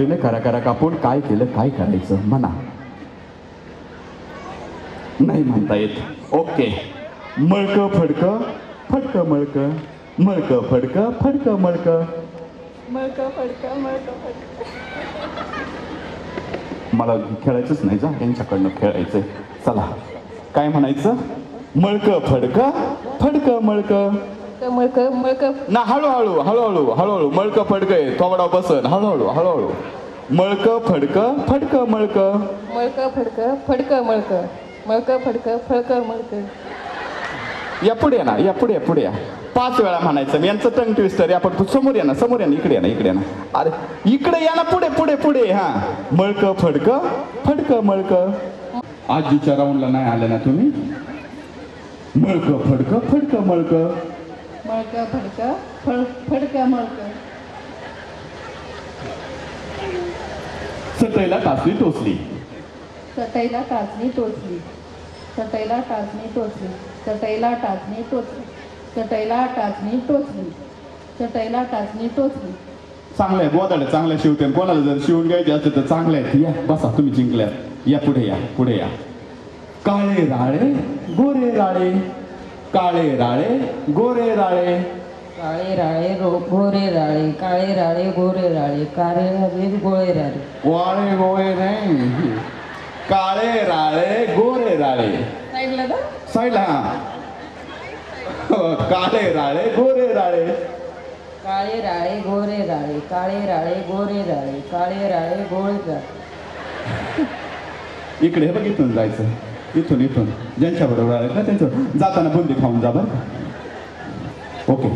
प्रेले करा करा कापून काय केलं काय करायचं? म्हणा. नाही म्हणता येत. ओके. मळक फडक. फडक मळक. मळक फडक. फडक मळक. मळक फडक मळक फडक. मला खेळायचंच नाही जा. यांच्याकडनं खेळायचंय. चला. काय म्हणायचं? मळक फडक. फडक मळक. मळक मळक ना हळूहळू हळूहळू हळूहळू. मळक फडक आहे. थोबडा बसन. हळूहळू हळूहळू. मळक फडक फडक मळक. मळक फडक फडक मळक. मळक फडक फडक मळक. या पुढे या ना या पुढे या पुढे या. पाच वेळा म्हणायचं. यांचं टंग ट्विस्टर आपण समोर या ना समोर या ना इकडे या ना इकडे या ना. अरे इकडे या ना पुढे पुढे पुढे. हा. मळक फडक फडक मळक. आजीच्या राऊंडला नाही आले ना तुम्ही? मळक फडक फडक मळक. मळक फडक फड फडक मळक. सटईला टाचली टोचली. चटईला टाचणी टोचली. चटईला टाचणी टोचली. चटईला टाचणी टोचली. चटईला टाचणी टोचली. चटईला टाचणी टोचली. चांगलं आहे गोदाडे चांगल्या शिवते कोणाला जर शिवून घ्यायचे असते तर चांगले आहेत या बसा तुम्ही जिंकल्यात. या पुढे या पुढे या. काळे राळे गोरे राळे. काळे राळे गोरे राळे. काळे राळे रो गोरे राळे काळे राळे गोरे राळे काळे राळे गोळे राळे. वाळे गोळे नाही. काळे राळे गोरे राळे. साईडला हा. काळे राळे गोरे राळे. काळे राळे गोरे राळे काळे राळे गोरे राळे काळे राळे गोळे राळे. इकडे बघ इथून जायचं. इथून इथून. ज्यांच्या बरोबर आहे का त्यांचं? जाताना बुंदी खाऊन जा बरं? ओके.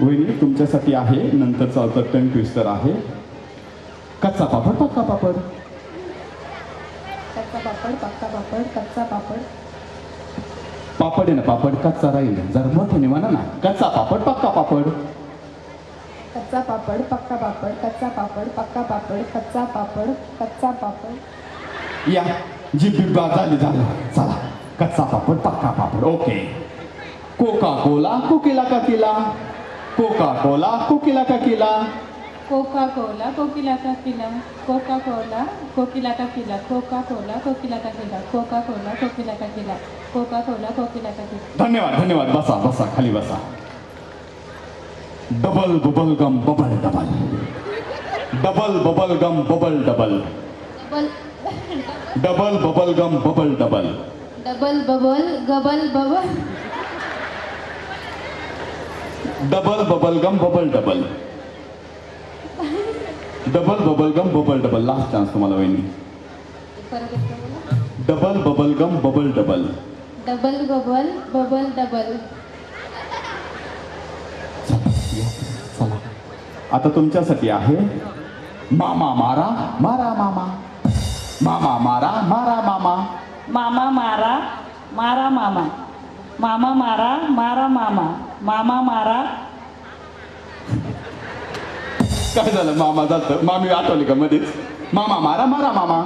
वहिनी तुमच्यासाठी आहे नंतरचा होतं टंग ट्विस्टर आहे. कच्चा पापड पक्का पापड. कच्चा पापड पक्का पापड कच्चा पापड. पापड आहे ना पापड कच्चा राहील. जरा मोठ्याने म्हणा ना कच्चा पापड पक्का पापड. कच्चा पापड पक्का पापड कच्चा पापड पक्का पापड कच्चा पापड कच्चा पापड. या. जी बिब्बा झाली झालं चला कच्चा पापड पक्का पापड ओके कोका कोला कोकिला का किला कोका कोला कोकिला का किला कोका कोला कोकिला का किला कोका कोला कोकिला का किला कोका कोला कोकिला का किला कोका कोला कोकिला का किला कोका कोला कोकिला का किला धन्यवाद धन्यवाद बसा बसा खाली बसा double bubble gum bubble double double bubble gum bubble double double bubble gum bubble double. Double bubble गबल bubble. Double bubble gum bubble double. Double bubble gum bubble double. Last chance तुम्हाला वहिनी. Double bubble gum bubble double. Double bubble bubble double. आता तुमच्यासाठी आहे मामा मारा मारा मामा. मामा मारा मारा मामा मामा मारा मारा मामा मामा मारा मारा मामा मामा मारा काय झालं? मामा जातं. मामी आठवली का मध्येच मामा मारा मारा मामा.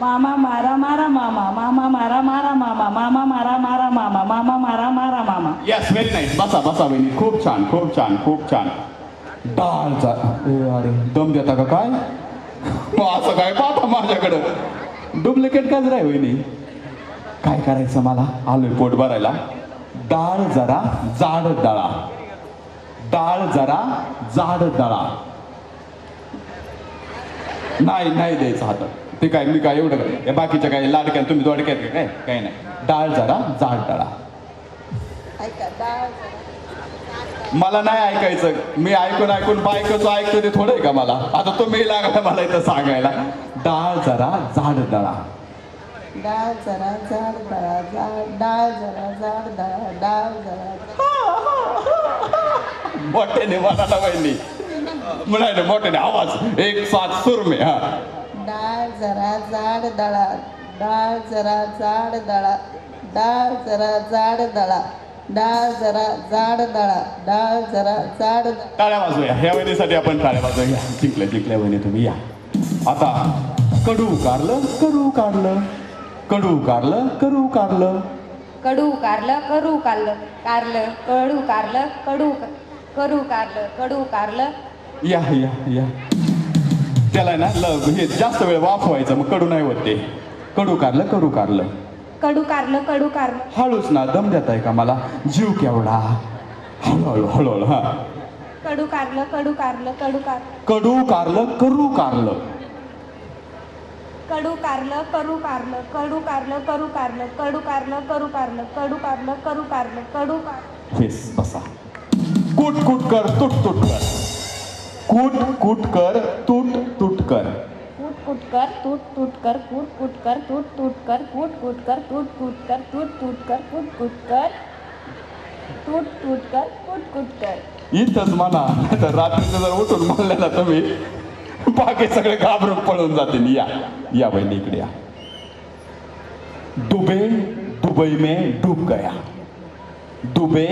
मामा मारा मारा मामा मामा मारा मारा मामा मामा मारा मारा मामा मामा मारा मारा मामा येस व्हेरी नाईस बसा बसा बहिणी खूप छान खूप छान खूप छान. डाळ जा ए, अरे दम देता का काय? हो, असं काय? पाहता माझ्याकडं. डुप्लिकेट काच आहे वहिनी? काय करायचं मला? आलोय पोट भरायला. डाळ जरा जाड दळा डाळ जरा जाड दळा नाही नाही द्यायचं हात ते काय मी काय एवढं काय या बाकीच्या काय लाडक्या तुम्ही दोडक्यात काय? काय नाही. डाळ जरा जाड दळा ऐका डाळ मला नाही ऐकायचं. मी ऐकून ऐकून बायकोचं ऐकतो ते थोडं आहे का मला? आता तुम्ही लागला मला इथं सांगायला. डाळ जरा जाड दळा. डाळ जरा जाड दळा डाळ जरा जाड दळा डाळ जरा मोठ्याने मराठा वहिनी. म्हणाले मोठ्याने आवाज. एक सात सुर में हा. डाळ जरा जाड दळा डाळ जरा जाड दळा डाळ जरा जाड दळा. डाळ जरा जाड दळा डाळ जरा जाड. टाळ्या वाजूया ह्या वहिनीसाठी आपण टाळ्या वाजूया जिंकल्या जिंकल्या वहिनी तुम्ही. या. आता कडू कारलं करू कारलं कडू कारलं करू कारलं कडू कारलं करू कारलं कारलं कडू कारलं कडू करू कारलं कडू कारलं या या या. त्याला ना ल हे जास्त वेळ वाफवायचं मग कडू नाही होत ते. कडू कारलं कडू कारलं कडू कारलं कडू कारलं हळूच ना दम देत आहे का मला? जीव केवढा? हळूहळू हळूहळू हा. कडू कारलं कडू कारलं कडू कार. कडू कारलं करू कारलं. कडू कारलं करू कारलं कडू कारलं करू कारलं कडू कारलं करू कारलं कडू कारलं करू कारलं कडू कार. बसा. कुट कुट कर तुट तुट कर. कुट कुट कर तुट कर तूट तूट कर कूट कूट कर तूट तूट कर कूट कूट कर तूट तूट कर तूट तूट कर कूट कूट कर तूट तूट कर कूट कूट कर। इथंच म्हणा तर रात्रीचं जर उठून म्हणलं ना तुम्ही बाकी सगळे घाबरून पळून जातील. या या बहिणी इकडे या. दुबे दुबई में डूब गया. दुबे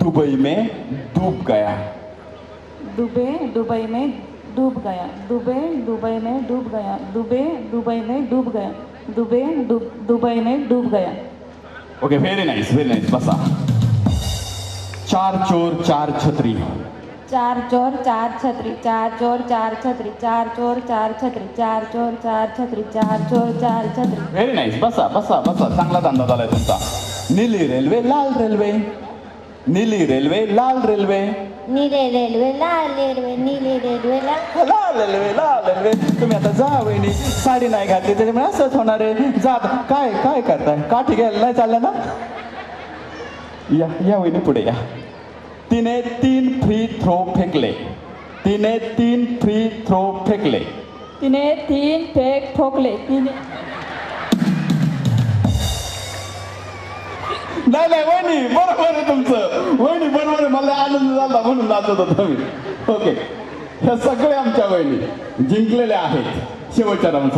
दुबई में डूब गया. दुबे दुबई में डूब गया। दुबे दुबई में डूब गया। दुबे दुबई में डूब गया। दुबे दुबई में डूब गया। Okay very nice very nice बसा। चार चोर चार छत्री। चार चोर चार छतरी चार चोर चार छतरी चार चोर चार छतरी चार चोर चार छतरी चार चोर चार छत्री। व्हेरी नाईस बसा बसा बसा। चांगला धंदा झालाय तुमचा। नीली रेल्वे लाल रेल्वे नीली रेल्वे लाल रेल्वे नीले रेल्वे लाल रेल्वे नीली रेल्वे लाल लाल रेल्वे लाल रेल्वे तुम्ही आता जा वहिनी. साडी नाही घातली त्याच्यामुळे असंच होणार आहे. जात काय काय करताय? काठी घ्यायला नाही चाललं ना? या या वहिनी पुढे या. तिने तीन फ्री थ्रो फेकले. तिने तीन फ्री थ्रो फेकले. तिने तीन फेक ठोकले. तिने नाही नाही वहिनी बरोबर आहे तुमचं. वहिनी बरोबर आहे. मला आनंद झाला म्हणून नाचत होतो मी. ओके. ह्या सगळे आमच्या वहिनी जिंकलेल्या आहेत. शेवटच्या राऊंडसाठी.